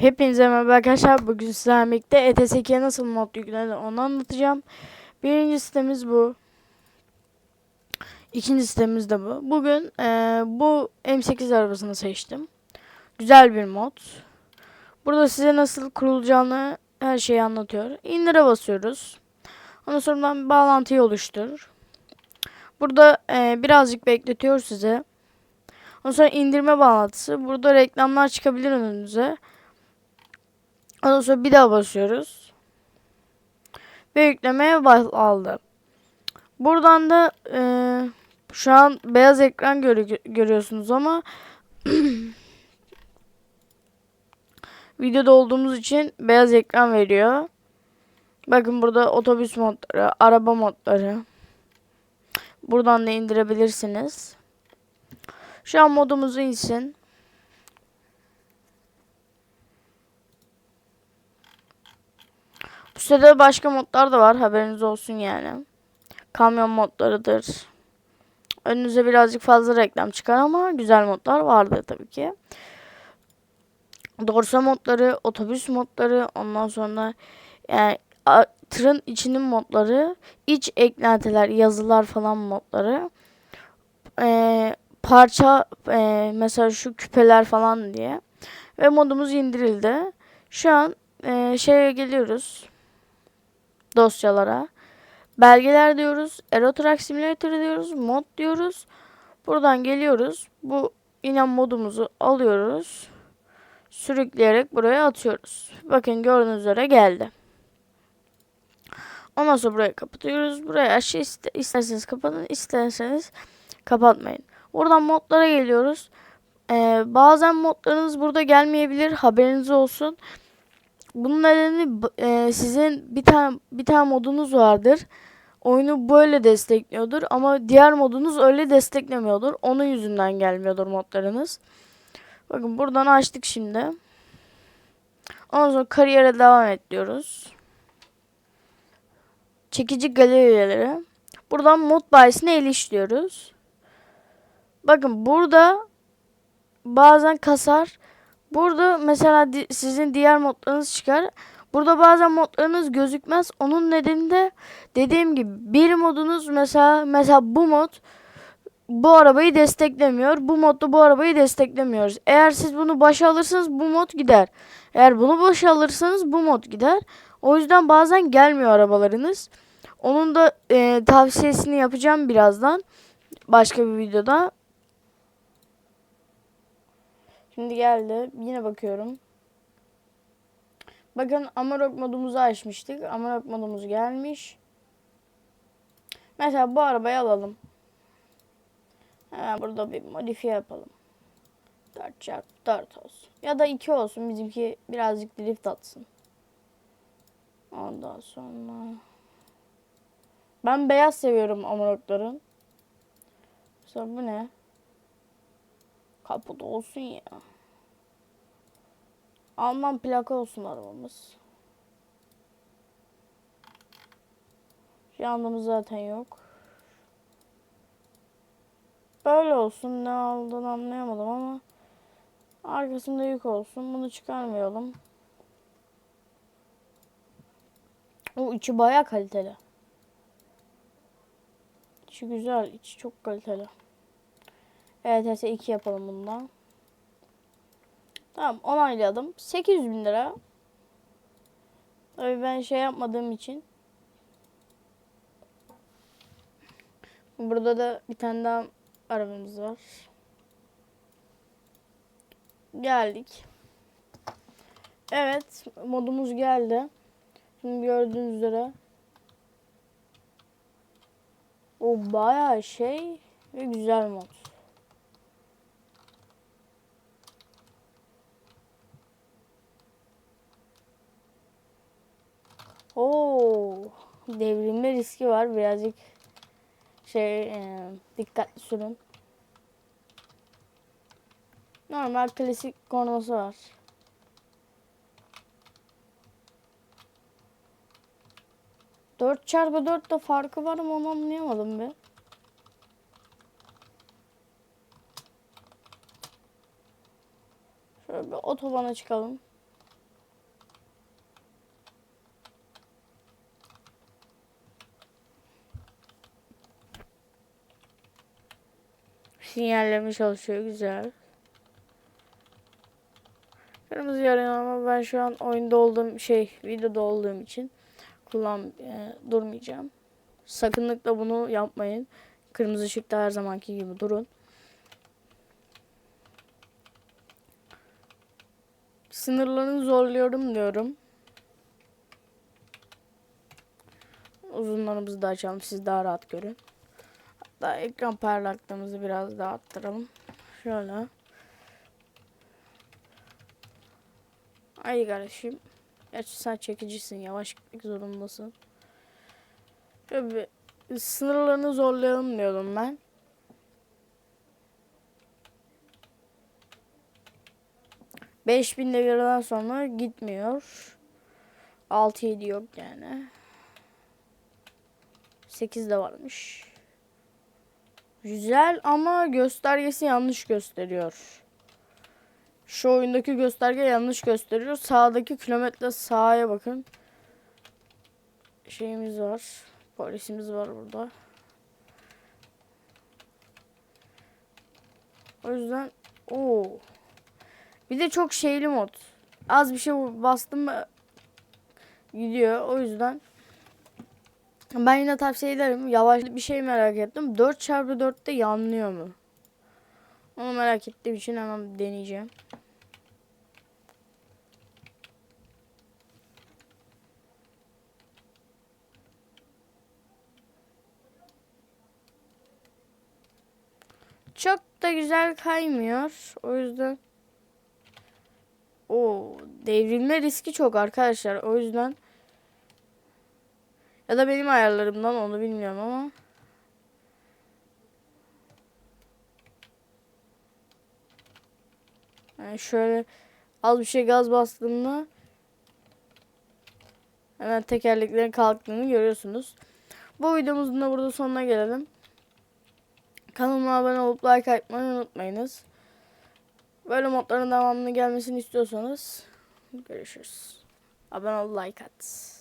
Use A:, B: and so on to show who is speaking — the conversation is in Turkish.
A: Hepinize merhaba arkadaşlar. Bugün sizlerle birlikte ETS2'ye nasıl mod yüklenir onu anlatacağım. Birinci sitemiz bu. İkinci sitemiz de bu. Bugün eee, bu M8 arabasını seçtim. Güzel bir mod. Burada size nasıl kurulacağını her şeyi anlatıyor. İndire basıyoruz. Ondan sonra bağlantıyı oluştur. Burada eee, birazcık bekletiyor size. Ondan sonra indirme bağlantısı. Burada reklamlar çıkabilir önünüze. Ondan sonra bir daha basıyoruz. Ve yüklemeye aldı. Buradan da eee, şu an beyaz ekran görü- görüyorsunuz ama videoda olduğumuz için beyaz ekran veriyor. Bakın burada otobüs modları, araba modları. Buradan da indirebilirsiniz. Şu an modumuzu insin. Bu sitede başka modlar da var. Haberiniz olsun yani. Kamyon modlarıdır. Önünüze birazcık fazla reklam çıkar ama güzel modlar vardır tabii ki. Dorsa modları, otobüs modları, ondan sonra yani a- tırın içinin modları, iç eklentiler, yazılar falan modları. Ee, parça ee, mesela şu küpeler falan diye. Ve modumuz indirildi. Şu an ee, şeye geliyoruz dosyalara. Belgeler diyoruz. Aerotrack Simulator diyoruz. Mod diyoruz. Buradan geliyoruz. Bu yine modumuzu alıyoruz. Sürükleyerek buraya atıyoruz. Bakın gördüğünüz üzere geldi. Ondan sonra burayı kapatıyoruz. Buraya aşağı iste, isterseniz kapatın. isterseniz kapatmayın. Buradan modlara geliyoruz. Ee, bazen modlarınız burada gelmeyebilir. Haberiniz olsun. Bunun nedeni e, sizin bir tane bir tane modunuz vardır. Oyunu böyle destekliyordur ama diğer modunuz öyle desteklemiyordur. Onun yüzünden gelmiyordur modlarınız. Bakın buradan açtık şimdi. Ondan sonra kariyere devam et diyoruz. Çekici galerileri. Buradan mod bayisine erişiyoruz. Bakın burada bazen kasar. Burada mesela di- sizin diğer modlarınız çıkar. Burada bazen modlarınız gözükmez. Onun nedeni de dediğim gibi bir modunuz mesela mesela bu mod bu arabayı desteklemiyor. Bu modda bu arabayı desteklemiyoruz. Eğer siz bunu başa alırsanız bu mod gider. Eğer bunu başa alırsanız bu mod gider. O yüzden bazen gelmiyor arabalarınız. Onun da e, tavsiyesini yapacağım birazdan. Başka bir videoda. Şimdi geldi. Yine bakıyorum. Bakın Amarok modumuzu açmıştık. Amarok modumuz gelmiş. Mesela bu arabayı alalım. Hemen burada bir modifiye yapalım. 4 çarpı 4 olsun. Ya da 2 olsun. Bizimki birazcık drift atsın. Ondan sonra... Ben beyaz seviyorum Amarokların. Mesela bu ne? Kaput olsun ya. Alman plaka olsun arabamız. Yandığımız zaten yok. Böyle olsun. Ne aldığını anlayamadım ama. Arkasında yük olsun. Bunu çıkarmayalım. O içi baya kaliteli. İçi güzel. içi çok kaliteli. Evet, evet 2 yapalım bundan. Tamam onayladım. 800 bin lira. Tabii ben şey yapmadığım için. Burada da bir tane daha arabamız var. Geldik. Evet modumuz geldi. Şimdi gördüğünüz üzere. O bayağı şey ve güzel mod. Devrilme riski var. Birazcık şey e, dikkatli sürün. Normal klasik kornası var. Dört çarpı dört de farkı var mı onu anlayamadım be. Şöyle bir otobana çıkalım. Sinyalleme çalışıyor güzel. Kırmızı yanıyor ama ben şu an oyunda olduğum şey videoda olduğum için kullan e, durmayacağım. Sakınlıkla bunu yapmayın. Kırmızı ışıkta her zamanki gibi durun. Sınırlarını zorluyorum diyorum. Uzunlarımızı da açalım siz daha rahat görün. Hatta ekran parlaklığımızı biraz daha arttıralım. Şöyle. Ay kardeşim. Gerçi sen çekicisin. Yavaş gitmek zorundasın. Şöyle bir sınırlarını zorlayalım diyordum ben. Beş bin liradan sonra gitmiyor. 6-7 yok yani. 8 de varmış. Güzel ama göstergesi yanlış gösteriyor. Şu oyundaki gösterge yanlış gösteriyor. Sağdaki kilometre sağa bakın. Şeyimiz var. Polisimiz var burada. O yüzden o bir de çok şeyli mod. Az bir şey bastım mı gidiyor. O yüzden ben yine tavsiye ederim. Yavaş bir şey merak ettim. 4x4'te yanlıyor mu? Onu merak ettiğim için hemen deneyeceğim. Çok da güzel kaymıyor. O yüzden o devrilme riski çok arkadaşlar. O yüzden ya da benim ayarlarımdan onu bilmiyorum ama yani şöyle az bir şey gaz bastığımda hemen tekerleklerin kalktığını görüyorsunuz. Bu videomuzun da burada sonuna gelelim. Kanalıma abone olup like atmayı unutmayınız. Böyle modların devamlı gelmesini istiyorsanız görüşürüz. Abone ol like at.